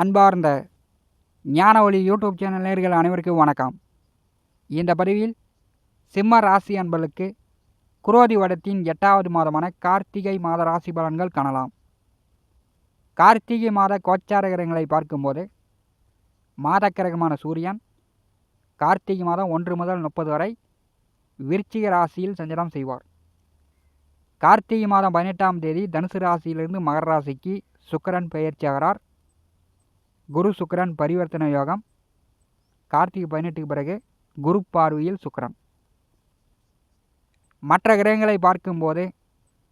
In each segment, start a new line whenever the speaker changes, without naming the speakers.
அன்பார்ந்த ஞான ஒளி யூடியூப் சேனல் நேர்கள் அனைவருக்கும் வணக்கம். இந்த பதிவில் சிம்ம ராசி அன்பர்களுக்கு குரோதி வடத்தின் எட்டாவது மாதமான கார்த்திகை மாத ராசி பலன்கள் காணலாம். கார்த்திகை மாத கோச்சார கிரகங்களை பார்க்கும்போது மாதக்கிரகமான சூரியன் கார்த்திகை மாதம் ஒன்று முதல் முப்பது வரை விருச்சிக ராசியில் சஞ்சலம் செய்வார். கார்த்திகை மாதம் பதினெட்டாம் தேதி தனுசு ராசியிலிருந்து மகர ராசிக்கு சுக்கரன் பெயர்ச்சி ஆகிறார் குரு சுக்கரன் பரிவர்த்தனை யோகம். கார்த்திகை பதினெட்டுக்கு பிறகு குரு பார்வையில் சுக்கரன். மற்ற கிரகங்களை பார்க்கும்போது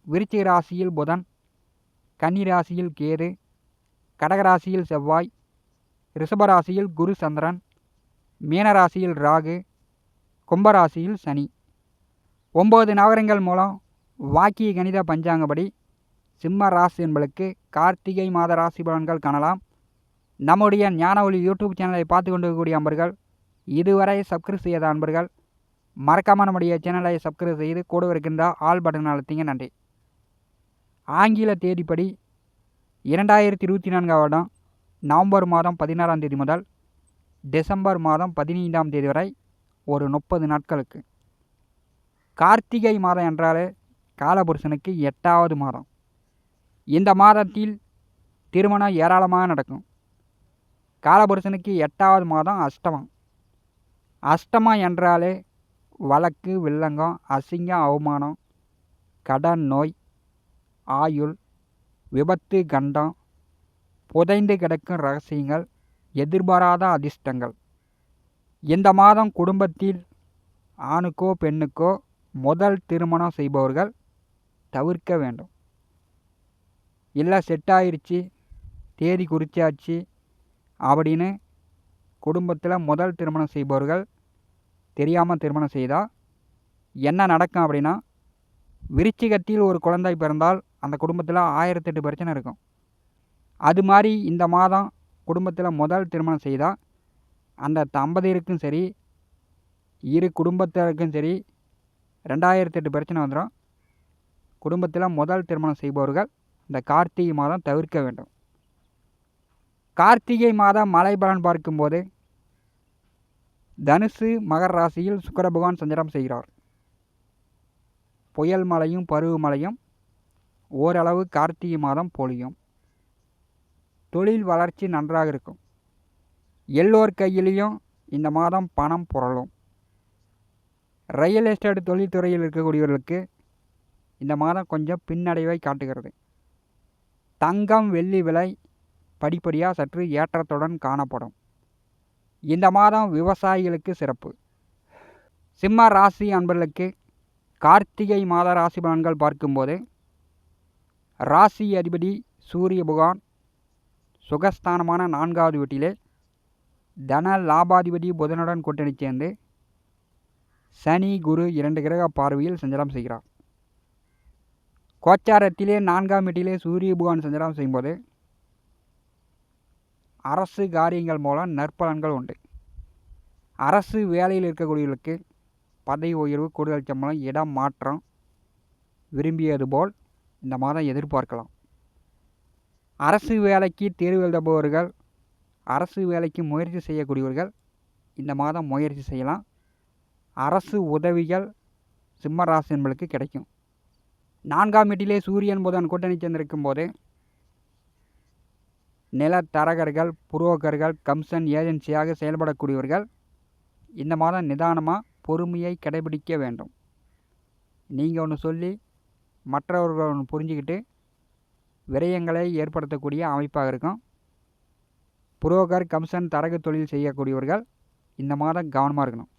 விருச்சிக ராசியில் புதன் கன்னி ராசியில் கேது கடகராசியில் செவ்வாய் ரிஷபராசியில் குரு சந்திரன் மீனராசியில் ராகு கும்பராசியில் சனி. ஒம்பது நவரங்கள் மூலம் வாக்கிய கணித பஞ்சாங்கப்படி சிம்ம ராசி என்பளுக்கு கார்த்திகை மாத ராசி பலன்கள் காணலாம். நம்முடைய ஞான ஒளி யூடியூப் சேனலை பார்த்து கொண்டிருக்கக்கூடிய அன்பர்கள் இதுவரை சப்ஸ்கிரைப் செய்யாத அன்பர்கள் மறக்காமல் நம்முடைய சேனலை சப்ஸ்கிரைப் செய்து கூட இருக்கின்ற ஆல் பட்டன் அழுத்திங்க. நன்றி. ஆங்கில தேதிப்படி இரண்டாயிரத்தி இருபத்தி நான்காம் வருடம் நவம்பர் மாதம் பதினாறாம் தேதி முதல் டிசம்பர் மாதம் பதினைந்தாம் தேதி வரை ஒரு முப்பது நாட்களுக்கு. கார்த்திகை மாதம் என்றாலே காலபுருஷனுக்கு எட்டாவது மாதம். இந்த மாதத்தில் திருமணம் ஏராளமாக நடக்கும். காலபுருஷனுக்கு எட்டாவது மாதம் அஷ்டமம். அஷ்டமம் என்றாலே வழக்கு வில்லங்கம் அசிங்கம் அவமானம் கடன் நோய் ஆயுள் விபத்து கண்டம் புதைந்து கிடக்கும் ரகசியங்கள் எதிர்பாராத அதிர்ஷ்டங்கள். இந்த மாதம் குடும்பத்தில் ஆணுக்கோ பெண்ணுக்கோ முதல் திருமணம் செய்பவர்கள் தவிர்க்க வேண்டும். இல்லை செட் தேதி குறிச்சாச்சு அப்படின்னு குடும்பத்தில் முதல் திருமணம் செய்பவர்கள் தெரியாமல் திருமணம் செய்தால் என்ன நடக்கும் அப்படின்னா விருச்சிகத்தில் ஒரு குழந்தை பிறந்தால் அந்த குடும்பத்தில் ஆயிரத்தெட்டு பிரச்சனை இருக்கும். அது மாதிரி இந்த மாதம் குடும்பத்தில் முதல் திருமணம் செய்தால் அந்த தம்பதியருக்கும் சரி இரு குடும்பத்தினருக்கும் சரி ரெண்டாயிரத்தெட்டு பிரச்சனை வந்துடும் குடும்பத்தில் முதல் திருமணம் செய்பவர்கள் இந்த கார்த்திகை மாதம் தவிர்க்க வேண்டும். கார்த்திகை மாதம் மலை பலன் பார்க்கும்போது தனுசு மகர ராசியில் சுக்கர பகவான் சஞ்சாரம் செய்கிறார். புயல் மழையும் பருவமழையும் ஓரளவு கார்த்திகை மாதம் பொழியும். தொழில் வளர்ச்சி நன்றாக இருக்கும். எல்லோர் கையிலையும் இந்த மாதம் பணம் புரளும். ரியல் எஸ்டேட் தொழில்துறையில் இருக்கக்கூடியவர்களுக்கு இந்த மாதம் கொஞ்சம் பின்னடைவை காட்டுகிறது. தங்கம் வெள்ளி விலை படிப்படியாக சற்று ஏற்றத்துடன் காணப்படும். இந்த மாதம் விவசாயிகளுக்கு சிறப்பு. சிம்ம ராசி அன்பர்களுக்கு கார்த்திகை மாத ராசி பலன்கள் பார்க்கும்போது ராசி அதிபதி சூரிய புகான் சுகஸ்தானமான நான்காவது வீட்டிலே தன லாபாதிபதி புதனுடன் கூட்டணி சேர்ந்து சனி குரு இரண்டு கிரக பார்வையில் சஞ்சலம் செய்கிறார். கோச்சாரத்திலே நான்காம் வீட்டிலே சூரிய புகான் சஞ்சலம் செய்யும்போது அரசு காரியங்கள் மூலம் நற்பலன்கள் உண்டு. அரசு வேலையில் இருக்கக்கூடியவர்களுக்கு பதவி உயர்வு கூடுதல் சம்பளம் இடம் மாற்றம் விரும்பியது போல் இந்த மாதம் எதிர்பார்க்கலாம். அரசு வேலைக்கு தேர்வு எழுதுபவர்கள் அரசு வேலைக்கு முயற்சி செய்யக்கூடியவர்கள் இந்த மாதம் முயற்சி செய்யலாம். அரசு உதவிகள் சிம்மராசி என்பளுக்கு கிடைக்கும். நான்காம் வீட்டிலே சூரியன் புதன் கூட்டணி சேர்ந்திருக்கும் போது நிலத்தரகர்கள் புரோக்கர்கள் கம்சன் ஏஜென்சியாக செயல்படக்கூடியவர்கள் இந்த மாதம் நிதானமாக பொறுமையை கடைபிடிக்க வேண்டும். நீங்கள் ஒன்று சொல்லி மற்றவர்கள் ஒன்று புரிஞ்சுக்கிட்டு விரயங்களை ஏற்படுத்தக்கூடிய அமைப்பாக இருக்கும். புரோக்கர் கம்சன் தரகு தொழில் செய்யக்கூடியவர்கள் இந்த மாதம் கவனமாக இருக்கணும்.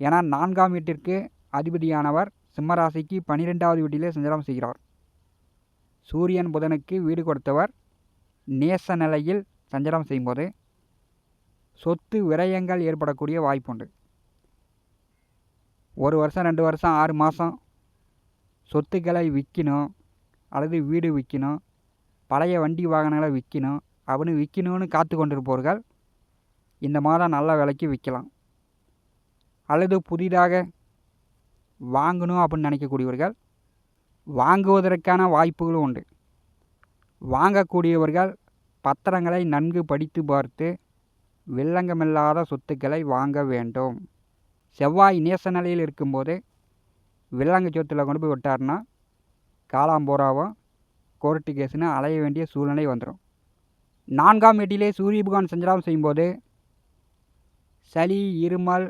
ஏன்னா நான்காம் வீட்டிற்கு அதிபதியானவர் சிம்மராசிக்கு பன்னிரெண்டாவது வீட்டிலே சஞ்சாரம் செய்கிறார். சூரியன் புதனுக்கு வீடு கொடுத்தவர் நேச நிலையில் சஞ்சலம் செய்யும்போது சொத்து விரயங்கள் ஏற்படக்கூடிய வாய்ப்புண்டு. ஒரு வருஷம் ரெண்டு வருஷம் ஆறு மாதம் சொத்துக்களை விற்கணும் அல்லது வீடு விற்கணும் பழைய வண்டி வாகனங்களை விற்கணும் அப்படின்னு விற்கணும்னு காத்து கொண்டிருப்பவர்கள் இந்த மாதம் நல்ல விலைக்கு விற்கலாம். அல்லது புதிதாக வாங்கணும் அப்படின்னு நினைக்கக்கூடியவர்கள் வாங்குவதற்கான வாய்ப்புகளும் உண்டு. வாங்கக்கூடியவர்கள் பத்திரங்களை நன்கு படித்து பார்த்து வில்லங்கமில்லாத சொத்துக்களை வாங்க வேண்டும். செவ்வாய் நேச நிலையில் இருக்கும்போது வில்லங்க சொத்தில் கொண்டு போய் விட்டார்னா காலாம்போராவும் கோர்ட்டு கேஸுன்னு அலைய வேண்டிய சூழ்நிலை வந்துடும் நான்காம் வீட்டிலே சூரிய பகவான் சஞ்சாரம் செய்யும்போது சளி இருமல்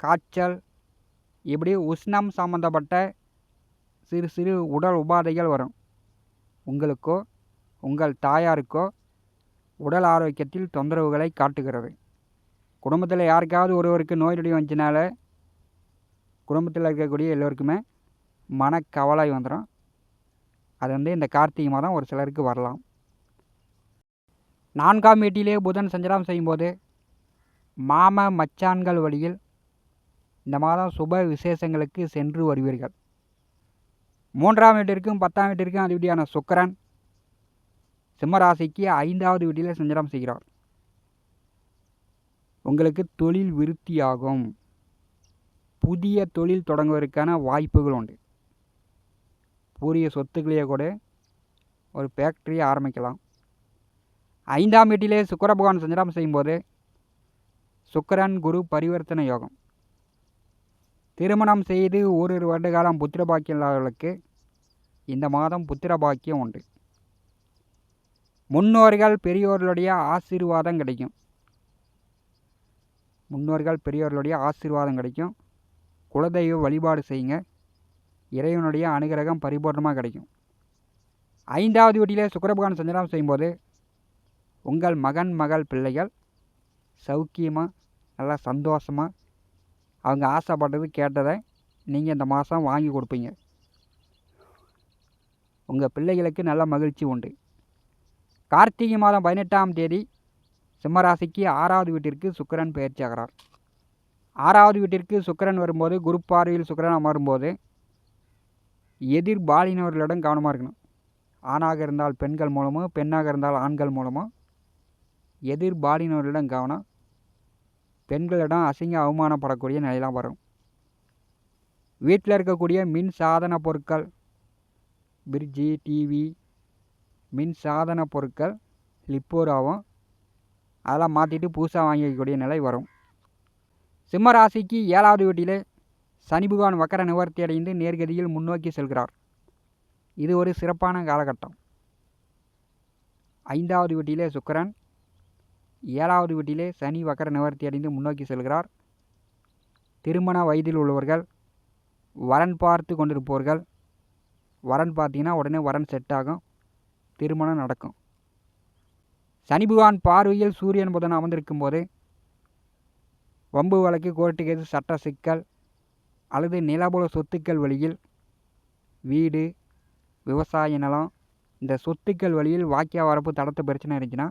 காய்ச்சல் இப்படி உஷ்ணம் சம்மந்தப்பட்ட சிறு சிறு உடல் உபாதைகள் வரும். உங்களுக்கோ உங்கள் தாயாருக்கோ உடல் ஆரோக்கியத்தில் தொந்தரவுகளை காட்டுகிறது. குடும்பத்தில் யாருக்காவது ஒருவருக்கு நோய் நொடி வந்துச்சுனால குடும்பத்தில் இருக்கக்கூடிய எல்லோருக்குமே மனக்கவலை வந்துடும் அது வந்து இந்த கார்த்திகை மாதம் ஒரு சிலருக்கு வரலாம். நான்காம் வீட்டிலே புதன் சஞ்சலம் செய்யும்போது மாம மச்சான்கள் வழியில் இந்த மாதம் சுப விசேஷங்களுக்கு சென்று வருவீர்கள். மூன்றாம் வீட்டிற்கும் பத்தாம் வீட்டிற்கும் அதிபதியான சுக்கரன் சிம்மராசிக்கு ஐந்தாவது வீட்டில் சஞ்சாரம் செய்கிறார். உங்களுக்கு தொழில் விருத்தியாகும். புதிய தொழில் தொடங்குவதற்கான வாய்ப்புகள் உண்டு. பூரிய சொத்துக்களையே கூட ஒரு ஃபேக்ட்ரியை ஆரம்பிக்கலாம். ஐந்தாம் வீட்டிலே சுக்கர பகவான் சஞ்சாரம் செய்யும்போது சுக்கரன் குரு பரிவர்த்தனை யோகம். திருமணம் செய்து ஓரிரு வருட காலம் புத்திர பாக்கியம் இல்லாதவர்களுக்கு இந்த மாதம் புத்திர பாக்கியம் உண்டு. முன்னோர்கள் பெரியோர்களுடைய ஆசீர்வாதம் கிடைக்கும். முன்னோர்கள் பெரியோர்களுடைய ஆசீர்வாதம் கிடைக்கும். குலதெய்வ வழிபாடு செய்யுங்க. இறைவனுடைய அனுகிரகம் பரிபூர்ணமாக கிடைக்கும். ஐந்தாவது வீட்டிலே சுக்கரபகான் சஞ்சலம் செய்யும்போது உங்கள் மகன் மகள் பிள்ளைகள் சௌக்கியமாக நல்லா சந்தோஷமாக அவங்க ஆசைப்பட்டது கேட்டதை நீங்கள் இந்த மாதம் வாங்கி கொடுப்பீங்க. உங்கள் பிள்ளைகளுக்கு நல்ல மகிழ்ச்சி உண்டு. கார்த்திகை மாதம் பதினெட்டாம் தேதி சிம்மராசிக்கு ஆறாவது வீட்டிற்கு சுக்கரன் பயிற்சியாகிறார் ஆறாவது வீட்டிற்கு சுக்கரன் வரும்போது குரு பார்வையில் சுக்கரன் அமரும்போது எதிர் பாலினவர்களிடம் கவனமாக இருக்கணும். ஆணாக இருந்தால் பெண்கள் மூலமோ பெண்ணாக இருந்தால் ஆண்கள் மூலமோ எதிர் பாலினவர்களிடம் கவனம். பெண்களிடம் அசிங்க அவமானப்படக்கூடிய நிலையெல்லாம் வரும். வீட்டில் இருக்கக்கூடிய மின் சாதன பொருட்கள் பிரிட்ஜி டிவி மின் சாதன பொருட்கள் லிப்போராவும் அதெல்லாம் மாற்றிட்டு புதுசாக வாங்கிக்கக்கூடிய நிலை வரும். சிம்ம ராசிக்கு ஏழாவது வீட்டிலே சனி பகவான் வக்கர நிவர்த்தி அடைந்து நேர்கதியில் முன்னோக்கி செல்கிறார். இது ஒரு சிறப்பான காலகட்டம். ஐந்தாவது வீட்டிலே சுக்கரன் ஏழாவது வீட்டிலே சனி வக்கர நிவர்த்தி அடைந்து முன்னோக்கி செல்கிறார். திருமண வயதில் உள்ளவர்கள் வரன் பார்த்து கொண்டிருப்பவர்கள் வரன் பார்த்தீங்கன்னா உடனே வரன் செட் ஆகும். திருமணம் நடக்கும். சனி பகவான் பார்வையில் சூரியன் புதன் அமர்ந்திருக்கும் போது வம்பு வழக்கு கோர்ட்டு கேது சட்ட சிக்கல் அல்லது நிலபுல சொத்துக்கள் வழியில் வீடு விவசாய நிலம் இந்த சொத்துக்கள் வழியில் வாக்கிய வரப்பு தடத்த பிரச்சனை இருந்துச்சுன்னா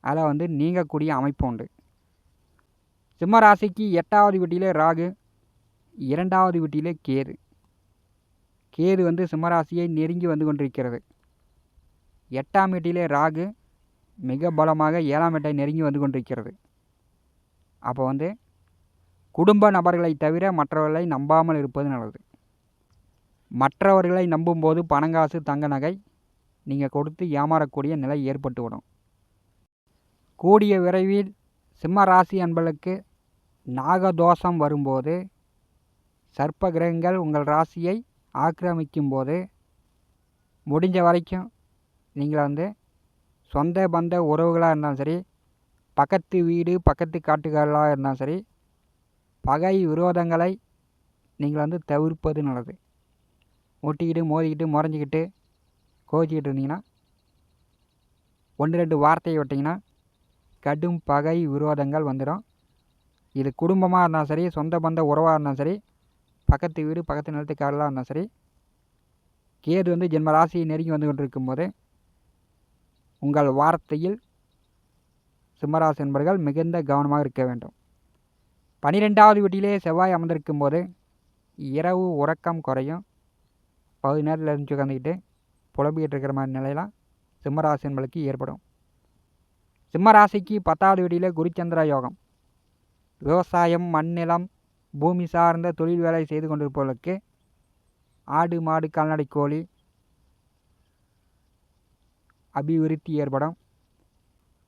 அதில் வந்து நீங்கக்கூடிய அமைப்பு உண்டு. சிம்ம ராசிக்கு எட்டாவது வீட்டிலே ராகு இரண்டாவது வீட்டிலே கேது. கேது வந்து சிம்மராசியை நெருங்கி வந்து கொண்டிருக்கிறது. எட்டாம் வீட்டிலே ராகு மிக பலமாக ஏழாம் வீட்டை நெருங்கி வந்து கொண்டிருக்கிறது. அப்போ வந்து குடும்ப நபர்களை தவிர மற்றவர்களை நம்பாமல் இருப்பது நல்லது. மற்றவர்களை நம்பும்போது பணங்காசு தங்க நகை நீங்கள் கொடுத்து ஏமாறக்கூடிய நிலை ஏற்பட்டுவிடும். கூடிய விரைவில் சிம்ம ராசி அன்பர்களுக்கு நாகதோஷம் வரும்போது சர்ப்ப கிரகங்கள் உங்கள் ராசியை ஆக்கிரமிக்கும் போது முடிஞ்ச வரைக்கும் நீங்கள் வந்து சொந்த பந்த உறவுகளாக இருந்தாலும் சரி பக்கத்து வீடு பக்கத்து காட்டுக்காரர்களாக இருந்தாலும் சரி பகை விரோதங்களை நீங்கள் வந்து தவிர்ப்பது நல்லது. ஒட்டிக்கிட்டு மோதிக்கிட்டு முறைஞ்சிக்கிட்டு கோச்சிக்கிட்டு இருந்தீங்கன்னா ஒன்று ரெண்டு வார்த்தையை விட்டிங்கன்னா கடும் பகை விரோதங்கள் வந்துடும். இது குடும்பமாக இருந்தாலும் சரி சொந்த பந்த உறவாக இருந்தாலும் சரி பக்கத்து வீடு பக்கத்து நிலத்துக்காரலாக இருந்தாலும் சரி கேது வந்து ஜென்ம ராசி நெருங்கி வந்து கொண்டு இருக்கும்போது உங்கள் வார்த்தையில் சிம்மராசி என்பர்கள் மிகுந்த கவனமாக இருக்க வேண்டும். பனிரெண்டாவது வீட்டிலே செவ்வாய் அமர்ந்திருக்கும் போது இரவு உறக்கம் குறையும். பகுதி நேரத்தில் இருந்து உட்காந்துக்கிட்டு புலம்பிக்கிட்டு இருக்கிற மாதிரி நிலையெல்லாம் சிம்மராசி என்பளுக்கு ஏற்படும். சிம்மராசிக்கு பத்தாவது வீட்டிலே குருச்சந்திர யோகம். விவசாயம் மண்ணிலம் பூமி சார்ந்த தொழில் வேலை செய்து கொண்டிருப்பவர்களுக்கு ஆடு மாடு கால்நடை கோழி அபிவிருத்தி ஏற்படும்.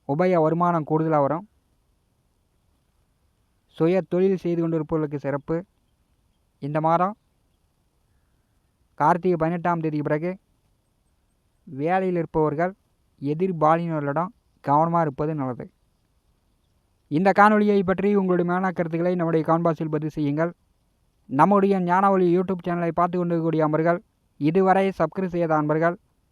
உபய வருமானம் கூடுதலாக வரும். சுய தொழில் செய்து கொண்டிருப்பவர்களுக்கு சிறப்பு. இந்த மாதம் கார்த்திகை பதினெட்டாம் தேதிக்கு பிறகு வேலையில் இருப்பவர்கள் எதிர்பாலினர்களிடம் கவனமாக இருப்பது நல்லது. இந்த காணொலியை பற்றி உங்களுடைய மேலான கருத்துக்களை நம்முடைய கான்பாஸில் பதிவு செய்யுங்கள். நம்முடைய ஞானவழி யூடியூப் சேனலை பார்த்து கொண்டிருக்கக்கூடிய அன்பர்கள் இதுவரை சப்ஸ்கிரைப் செய்யாத அன்பர்கள்